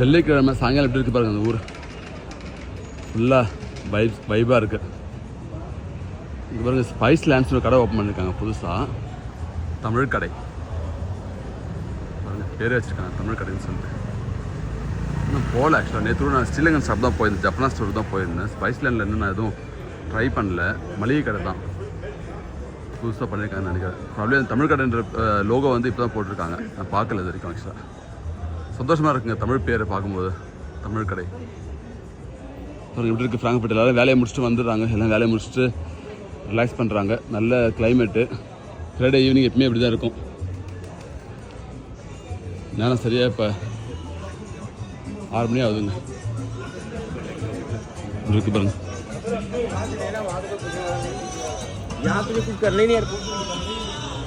வெள்ளிக்கிழமை சாயங்காலம் எப்படி இருக்கு பாருங்க அந்த ஊர். ஃபுல்லாக வைப் வைபாக இருக்கு. இங்கே பாருங்க ஸ்பைஸ் லேண்ட்ஸ்னு ஒரு கடை ஓப்பன் பண்ணியிருக்காங்க புதுசாக தமிழ் கடை. பாருங்க பேர் வச்சுருக்காங்க தமிழ் கடைன்னு சொல்லிட்டு. இன்னும் போகல ஆக்சுவலாக நேற்று நான் ஸ்ரீலங்கன் ஷாப் தான் போயிருந்தேன் ஜப்பனா ஸ்டோர் தான் போயிருந்தேன். ஸ்பைஸ் லேண்டில் நான் எதுவும் ட்ரை பண்ணல. மளிகை கடை தான். புதுசாக பண்ணியிருக்காங்கன்னு நினைக்கிறேன். ப்ராப்ளம் தமிழ் கடைன்ற லோகோ வந்து இப்போ தான் போட்டிருக்காங்க. நான் பார்க்கல இது வரைக்கும் ஆக்சுவலாக சந்தோஷமாக இருக்குங்க தமிழ் பேரை பார்க்கும்போது தமிழ் கடை. அப்புறம் எப்படி இருக்குது ஃப்ராங்க்பேட் எல்லோரும் வேலையை முடிச்சுட்டு வந்துடுறாங்க. எல்லாம் வேலையை முடிச்சுட்டு ரிலாக்ஸ் பண்ணுறாங்க நல்ல கிளைமேட்டு ஃப்ரைடே ஈவினிங் எப்பவுமே இப்படி தான் இருக்கும். நேரம் சரியாக இப்போ ஆறு மணி ஆகுதுங்க. இருக்கு பாருங்க.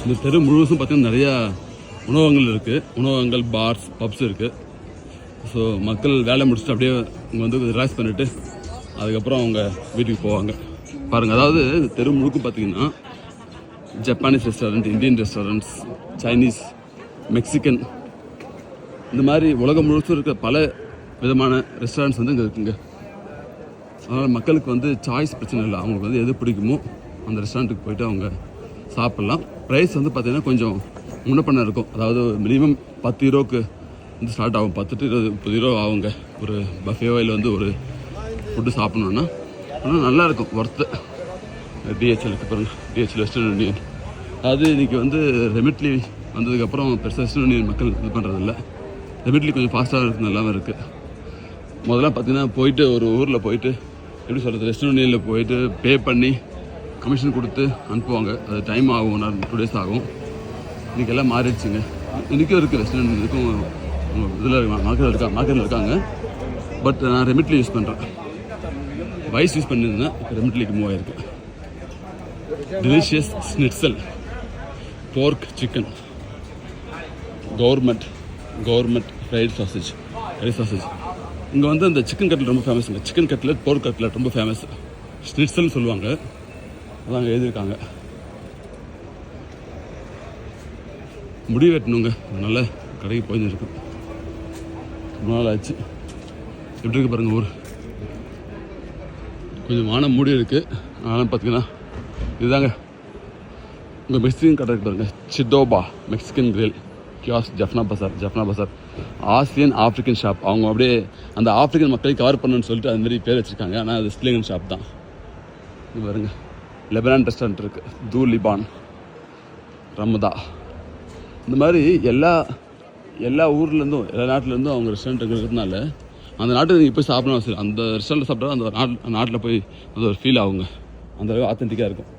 இந்த தெரு முழுவதும் பார்த்தீங்கன்னா நிறையா உணவகங்கள் இருக்குது உணவகங்கள் பார்ஸ் பப்ஸ் இருக்குது ஸோ மக்கள் வேலை முடிச்சுட்டு அப்படியே இங்கே வந்து ரிலாக்ஸ் பண்ணிவிட்டு அதுக்கப்புறம் அவங்க வீட்டுக்கு போவாங்க. பாருங்கள் அதாவது தெரு முழுக்க பார்த்தீங்கன்னா Japanese restaurant Indian restaurants Chinese Mexican இந்த மாதிரி உலகம் முழுசும் இருக்க பல விதமான ரெஸ்டாரண்ட்ஸ் வந்து இங்கே இருக்குங்க. அதனால் மக்களுக்கு வந்து சாய்ஸ் பிரச்சனை இல்லை. அவங்களுக்கு வந்து எது பிடிக்குமோ அந்த ரெஸ்டாரண்ட்டுக்கு போயிட்டு அவங்க சாப்பிட்லாம். ப்ரைஸ் வந்து பார்த்திங்கன்னா கொஞ்சம் முன்ன பண்ண இருக்கும் அதாவது மினிமம் பத்து யூரோக்கு வந்து ஸ்டார்ட் ஆகும். பத்து இருபது முப்பது யூரோ ஆகுங்க. ஒரு பஃபே வாயில் வந்து ஒரு ஃபுட்டு சாப்பிட்ணுன்னா ஆனால் நல்லாயிருக்கும் ஒர்த்து டிஹெச்எலுக்கு பாருங்கள் டிஹெச்எல் வெஸ்டர்ன் யூனியன் அது இன்றைக்கி வந்து ரெமிட்லி வந்ததுக்கப்புறம் பெருசாக வெஸ்டர்ன் யூனியன் மக்கள் இது பண்ணுறதில்ல ரெமிட்லி கொஞ்சம் ஃபாஸ்ட்டாக இருக்குது நல்லாவும் இருக்குது முதல்ல பார்த்திங்கன்னா போயிட்டு ஒரு ஊரில் போயிட்டு எப்படி சொல்கிறது வெஸ்டர்ன் யூனியனில் போயிட்டு பே பண்ணி கமிஷன் கொடுத்து அனுப்புவாங்க. அது டைம் ஆகும். டூ டேஸ் ஆகும். இன்றைக்கி எல்லாம் மாறிடுச்சுங்க. இன்றைக்கும் இருக்குது வெஸ்டர்ன் இருக்கும் இதில் மார்க்கெட்டில் இருக்கா மார்க்கெட்டில் இருக்காங்க. பட் நான் ரெமிட்லி யூஸ் பண்ணுறேன். வைஸ் யூஸ் பண்ணியிருந்தேன் இப்போ ரெமிட்லிக்கு மூவ் ஆயிருக்கு delicious schnitzel pork chicken government government fried sausage fried sausage இங்கே வந்து அந்த சிக்கன் கட்லெட் ரொம்ப ஃபேமஸ்ங்க சிக்கன் கட்லெட் போர்க் கட்லெட் ரொம்ப ஃபேமஸ் ஸ்னிட்சல்னு சொல்லுவாங்க. அதான் அங்கே எழுதியிருக்காங்க. முடி வெட்டணுங்க அதனால் கடைக்கு போயிருந்துருக்கோம் ரொம்ப நாள் ஆச்சு. எப்படி இருக்கு பாருங்கள் ஊர். கொஞ்சம் வானம் மூடி இருக்குது ஆனால் பார்த்தீங்கன்னா இதுதாங்க. உங்கள் மெக்சிகன் கடை இருக்கு பாருங்கள் சிட்டோபா Mexican grill gas Jaffna bazaar Jaffna bazaar Asian African shop அவங்க அப்படியே அந்த ஆஃப்ரிக்கன் மக்களை கவர் பண்ணணும்னு சொல்லிட்டு அது மாதிரி பேர் வச்சுருக்காங்க. ஆனால் அது ஸ்லிங்கன் ஷாப் தான். இது பாருங்கள் லெபனான் ரெஸ்டாரண்ட் இருக்குது தூ லிபான் ரமதா இந்த மாதிரி எல்லா எல்லா ஊர்லேருந்தும் எல்லா நாட்டிலேருந்தும் அவங்க ரெஸ்டாரண்ட் இருக்கிறதுனால அந்த நாட்டுக்கு நீங்கள் போய் சாப்பிடணும் சரி அந்த ரெஸ்டாரண்ட்டில் சாப்பிட்டா அந்த நாட் நாட்டில் போய் அது ஒரு ஃபீல் ஆகுங்க. அந்த ஆத்தென்டிக்காக இருக்கும்.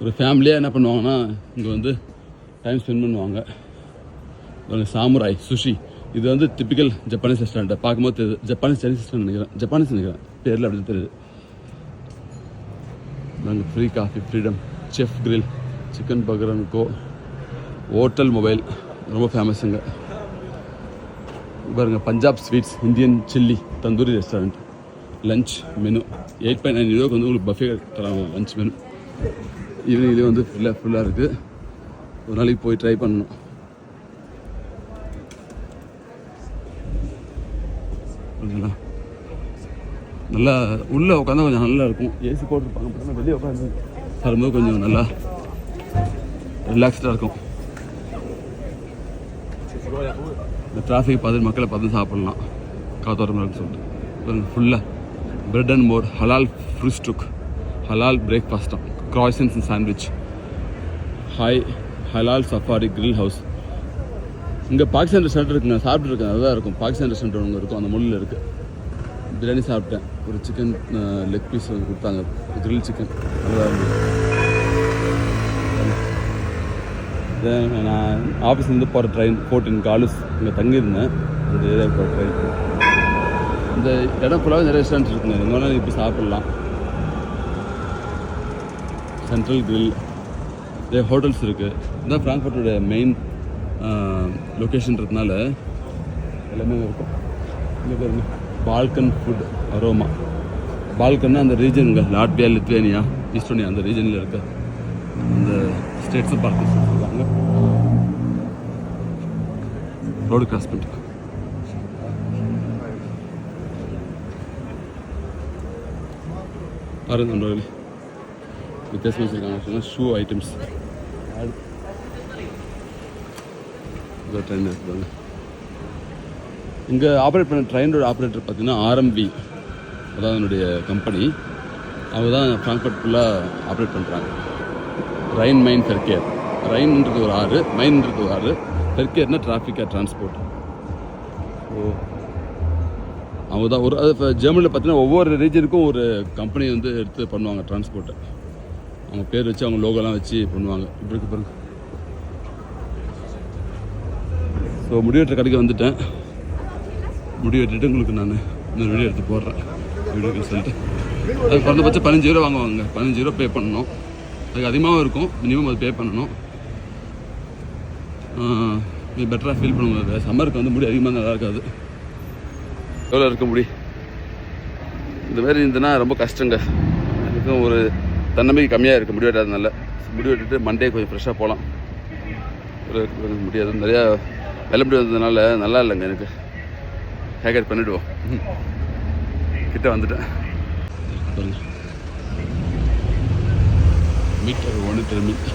ஒரு ஃபேமிலியாக என்ன பண்ணுவாங்கன்னா இங்கே வந்து டைம் ஸ்பெண்ட் பண்ணுவாங்க. ஒரு சாமுராய் சுஷி இது வந்து டிப்பிக்கல் ஜப்பானீஸ் ரெஸ்டாரண்ட்டை பார்க்கும்போது தெரியுது. ஜப்பானீஸ் சைனீஸ் ரெஸ்டாரண்ட் நினைக்கிறேன். ஜப்பானீஸ் நினைக்கிறேன். பேரில் அப்படி தெரியுது. நாங்கள் free coffee freedom chef grill chicken பகரனுக்கோ கோ ஹோட்டல் மொபைல் ரொம்ப ஃபேமஸுங்க பாருங்கள் Punjab sweets Indian chilli tandoori restaurant lunch menu eight point nine யூரோக்கு வந்து உங்களுக்கு பஃபே தராங்க லஞ்ச் மெனு ஈவினிங்லேயே வந்து ஃபுல்லாக ஃபுல்லாக இருக்குது ஒரு நாளைக்கு போய் ட்ரை பண்ணணும். நல்லா உள்ளே உட்காந்தா கொஞ்சம் நல்லா இருக்கும் ஏசி போட்டுருப்பாங்க வெளியே உட்காந்து. வரும்போது கொஞ்சம் நல்லா ரிலாக்ஸ்டாக இருக்கும். இந்த டிராஃபிக் பார்த்து மக்களை பார்த்து சாப்பிட்லாம். காத்தோரமாக சொல்லிட்டு. ஃபுல்லாக பிரெட் அண்ட் மோர் ஹலால் ஃப்ரூஸ் டுக் ஹலால் பிரேக்ஃபாஸ்ட்டாக க்ராய்சன்ஸ் அண்ட் சாண்ட்விச் ஹாய் ஹலால் சஃபாரி grill ஹவுஸ் இங்கே பாகிஸ்தான் ரெஸ்டாரண்ட் இருக்குங்க சாப்பிட்ருக்கேன் அதுதான் இருக்கும் பாகிஸ்தான் ரெஸ்டாரண்ட் ஒன்று இருக்கும் அந்த மொழியில் இருக்குது பிரியாணி சாப்பிட்டேன். ஒரு சிக்கன் லெக் பீஸ் கொடுத்தாங்க. grill சிக்கன் நல்லா இருந்தது. நான் ஆஃபீஸ்லேருந்து போகிற ட்ரெயின் ஃபோர்டின் காலுஸ் இங்கே தங்கியிருந்தேன். அந்த ஏரியாவுக்கு போகிற ட்ரெயின் இந்த இடம் ஃபுல்லாக நிறைய ரெஸ்டாரண்ட்ஸ் இருக்குங்க. எங்கே வேணாலும் இப்போ சாப்பிட்லாம். சென்ட்ரல் கிரில் நிறைய ஹோட்டல்ஸ் இருக்குது இதுதான் ஃப்ராங்க்ஃபர்ட்டோட மெயின் லொக்கேஷன்றதுனால எல்லாமே இருக்கும். இங்கே பாருங்கள் பால்கன் ஃபுட் அரோமா பால்கன்னா அந்த ரீஜனுங்க லாட்வியா லித்வேனியா ஈஸ்டோனியா அந்த ரீஜனில் இருக்க அந்த ஸ்டேட்ஸை பார்த்து சொல்லுவாங்க ரோடு கிராஸ் பண்ணிட்டு. பாருங்க நண்பர்களே வித்தியாசமாக வச்சுருக்காங்க ஷூ ஐட்டம்ஸ் ட்ரெயின் இருக்குதாங்க இங்கே ஆப்ரேட் பண்ண ட்ரெயினோட ஆப்ரேட்டர் பார்த்தீங்கன்னா ஆர்எம்பி அதான் என்னுடைய கம்பெனி அவங்க தான் ஃப்ராங்க்ஃபர்ட் ஃபுல்லாக ஆப்ரேட் பண்ணுறாங்க ரைன் மைன் ஃபெர்கேர் ரைன்ன்றது ஒரு ஆறு மைன்ன்றது ஒரு ஆறு. ஃபெர்கேர்னா டிராஃபிக்காக டிரான்ஸ்போர்ட் ஓ. அவங்க தான் ஒரு அது இப்போ ஜெர்மனியில் பார்த்தீங்கன்னா ஒவ்வொரு ரீஜனுக்கும் ஒரு கம்பெனி வந்து எடுத்து பண்ணுவாங்க டிரான்ஸ்போர்ட்டை அவங்க பேர் வச்சு அவங்க லோகோலாம் வச்சு பண்ணுவாங்க. இப்படி இருக்கு பாருங்க. ஸோ முடிவெட்டுற கடைக்கு வந்துட்டேன். முடி வெட்டிட்டு உங்களுக்கு நான் இன்னொரு வீடியோ எடுத்து போடுறேன். வீடியோக்கு சொல்லிட்டு. அது குறைந்தபட்சம் பதினஞ்சு ரூபா வாங்குவாங்க. பதினஞ்சு ரூபா பே பண்ணணும். அதுக்கு அதிகமாகவும் இருக்கும். மினிமம் அது பே பண்ணணும். நீ பெட்டராக ஃபீல் பண்ணுவாங்க சம்மருக்கு வந்து முடி அதிகமாக நல்லா இருக்காது. எவ்வளோ இருக்க முடி? இந்த மாதிரி இருந்ததுன்னா ரொம்ப கஷ்டங்க. எனக்கும் ஒரு தன்னம்பிக்கை கம்மியாக இருக்குது முடி வெட்டாதனால முடி வெட்டிட்டு மண்டே கொஞ்சம் ஃப்ரெஷ்ஷாக போகலாம். முடியாது நிறையா வெள்ளை முடி வந்ததுனால நல்லா இல்லைங்க எனக்கு. ஹேர் கட் பண்ணிவிடுவோம் கிட்ட வந்துட்டேன். மீட்டர் ஒன்று மீட்